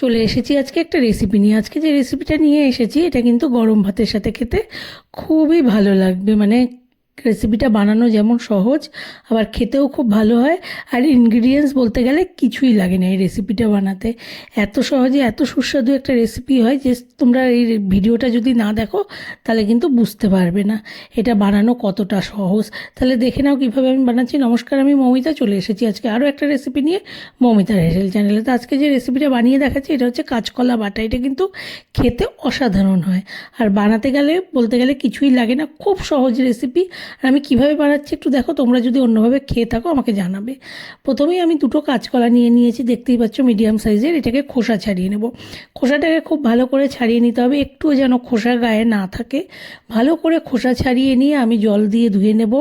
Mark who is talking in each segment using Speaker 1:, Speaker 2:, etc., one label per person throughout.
Speaker 1: চলে এসেছি আজকে একটা রেসিপি নিয়ে। আজকে যে রেসিপিটা নিয়ে এসেছি, এটা কিন্তু গরম ভাতের সাথে খেতে খুবই ভালো লাগবে। মানে রেসিপিটা বানানো যেমন সহজ, আবার খেতেও খুব ভালো হয়। আর ইনগ্রিডিয়েন্টস বলতে গেলে কিছুই লাগে না এই রেসিপিটা বানাতে। এত সহজে এত সুস্বাদু একটা রেসিপি হয় যে তোমরা এই ভিডিওটা যদি না দেখো, তাহলে কিন্তু বুঝতে পারবে না এটা বানানো কতটা সহজ। তাহলে দেখে নাও কীভাবে আমি বানাচ্ছি। নমস্কার, আমি মমিতা, চলে এসেছি আজকে আরও একটা রেসিপি নিয়ে মমিতার হেসেল চ্যানেলে। তো আজকে যে রেসিপিটা বানিয়ে দেখাচ্ছি, এটা হচ্ছে কাঁচকলা বাটা। এটা কিন্তু খেতে অসাধারণ হয়। আর বানাতে গেলে, বলতে গেলে কিছুই লাগে না। খুব সহজ রেসিপি আর আমি কীভাবে বানাচ্ছি একটু দেখো, তোমরা যদি অন্যভাবে খেয়ে থাকো আমাকে জানাবে। প্রথমেই আমি দুটো কাঁচকলা নিয়ে নিয়েছি, দেখতেই পাচ্ছ মিডিয়াম সাইজের এটাকে খোসা ছাড়িয়ে নেব। খোসাটাকে খুব ভালো করে ছাড়িয়ে নিতে হবে, একটুও যেন খোসা গায়ে না থাকে। ভালো করে খোসা ছাড়িয়ে নিয়ে আমি জল দিয়ে ধুয়ে নেব।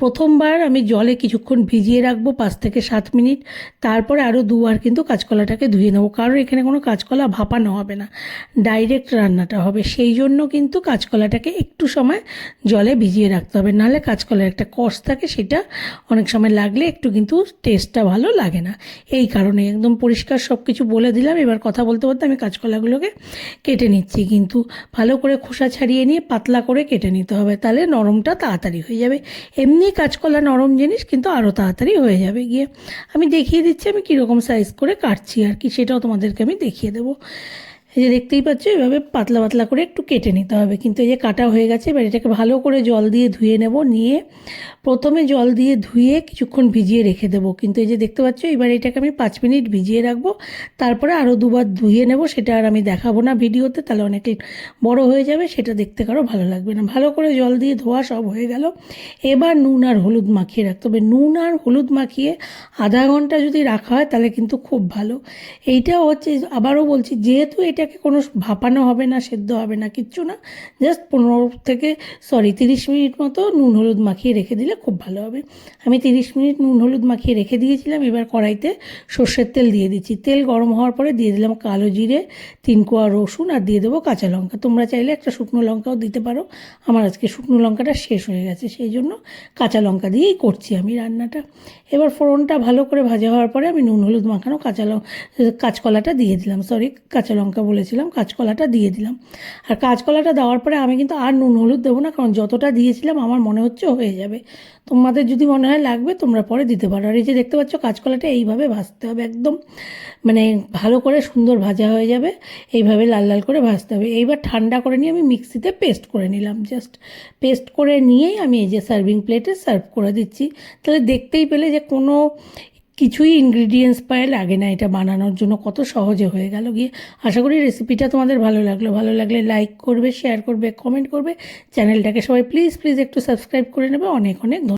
Speaker 1: প্রথমবার আমি জলে কিছুক্ষণ ভিজিয়ে রাখব, পাঁচ থেকে সাত মিনিট। তারপরে আরও দুবার কিন্তু কাঁচকলাটাকে ধুয়ে নেব, কারণ এখানে কোনো কাঁচকলা ভাপানো হবে না ডাইরেক্ট রান্নাটা হবে। সেই জন্য কিন্তু কাঁচকলাটাকে একটু সময় জলে ভিজিয়ে রাখতে হবে নাহলে কাঁচকলার একটা কষ থাকে সেটা অনেক সময় লাগলে একটু কিন্তু টেস্টটা ভালো লাগে না। এই কারণে একদম পরিষ্কার সব কিছু বলে দিলাম। এবার কথা বলতে বলতে আমি কাঁচকলাগুলোকে কেটে নিচ্ছি। কিন্তু ভালো করে খোসা ছাড়িয়ে নিয়ে পাতলা করে কেটে নিতে হবে। তাহলে নরমটা তাড়াতাড়ি হয়ে যাবে। এমনি কাঁচকলা নরম জিনিস কিন্তু আরও তাড়াতাড়ি হয়ে যাবে গিয়ে। আমি দেখিয়ে দিচ্ছি আমি কীরকম সাইজ করে কাটছি আর কি, সেটাও তোমাদেরকে আমি দেখিয়ে দেবো। এই যে দেখতেই পাচ্ছ, এভাবে পাতলা পাতলা করে একটু কেটে নিতে হবে। কিন্তু এই যে কাটা হয়ে গেছে, এবার এটাকে ভালো করে জল দিয়ে ধুয়ে নেব। নিয়ে প্রথমে জল দিয়ে ধুয়ে কিছুক্ষণ ভিজিয়ে রেখে দেবো। কিন্তু এই যে দেখতে পাচ্ছ, এবার এটাকে আমি পাঁচ মিনিট ভিজিয়ে রাখব। তারপরে আরও দুবার ধুয়ে নেব, সেটা আর আমি দেখাবো না ভিডিওতে, তাহলে অনেক বড় হয়ে যাবে, সেটা দেখতে কারও ভালো লাগবে না। ভালো করে জল দিয়ে ধোয়া সব হয়ে গেল। এবার নুন আর হলুদ মাখিয়ে রাখতে হবে। নুন আর হলুদ মাখিয়ে আধা ঘণ্টা যদি রাখা হয়, তাহলে কিন্তু খুব ভালো। এইটাও হচ্ছে, আবারও বলছি, যেহেতু এটাকে কোনো ভাপানো হবে না, সেদ্ধ হবে না, কিচ্ছু না। জাস্ট পনেরো থেকে সরি তিরিশ মিনিট মতো নুন হলুদ মাখিয়ে রেখে দিলে খুব ভালো হবে। আমি তিরিশ মিনিট নুন হলুদ মাখিয়ে রেখে দিয়েছিলাম, এবার কড়াইতে সর্ষের তেল দিয়ে দিচ্ছি। তেল গরম হওয়ার পরে দিয়ে দিলাম কালো জিরে, তিন কোয়া রসুন আর দিয়ে দেবো কাঁচা লঙ্কা। তোমরা চাইলে একটা শুকনো লঙ্কাও দিতে পারো। আমার আজকে শুকনো লঙ্কাটা শেষ হয়ে গেছে, সেই জন্য কাঁচা লঙ্কা দিয়েই করছি আমি রান্নাটা। এবার ফোড়নটা ভালো করে ভাজা হওয়ার পরে আমি নুন হলুদ মাখানো কাঁচা কাঁচকলাটা দিয়ে দিলাম। সরি কাঁচা লঙ্কা বলেছিলাম, কাঁচকলাটা দিয়ে দিলাম। আর কাঁচকলাটা দেওয়ার পরে আমি কিন্তু আর নুন, হলুদ দেবো না, কারণ যতটা দিয়েছিলাম আমার মনে হচ্ছে হয়ে যাবে। তোমাদের যদি মনে হয় লাগবে, তোমরা পরে দিতে পারো। আর এই যে দেখতে পাচ্ছ, কাঁচকলাটা এইভাবে ভাজতে হবে একদম মানে ভালো করে সুন্দর ভাজা হয়ে যাবে। এইভাবে লাল লাল করে ভাজতে হবে। এইবার ঠান্ডা করে নিয়ে আমি মিক্সিতে পেস্ট করে নিলাম। জাস্ট পেস্ট করে নিয়েই আমি এই যে সার্ভিং প্লেটে সার্ভ করে দিচ্ছি। তাহলে দেখতেই পেলে যে কোনো কিছুই ইনগ্রিডিয়েন্টস পায়ে লাগে না এটা বানানোর জন্য। কত সহজে হয়ে গেল গিয়ে। আশা করি রেসিপিটা তোমাদের ভালো লাগল। ভালো লাগলে লাইক করবে শেয়ার করবে কমেন্ট করবে। চ্যানেলটাকে সবাই প্লিজ প্লিজ একটু সাবস্ক্রাইব করে নেবে। অনেক অনেক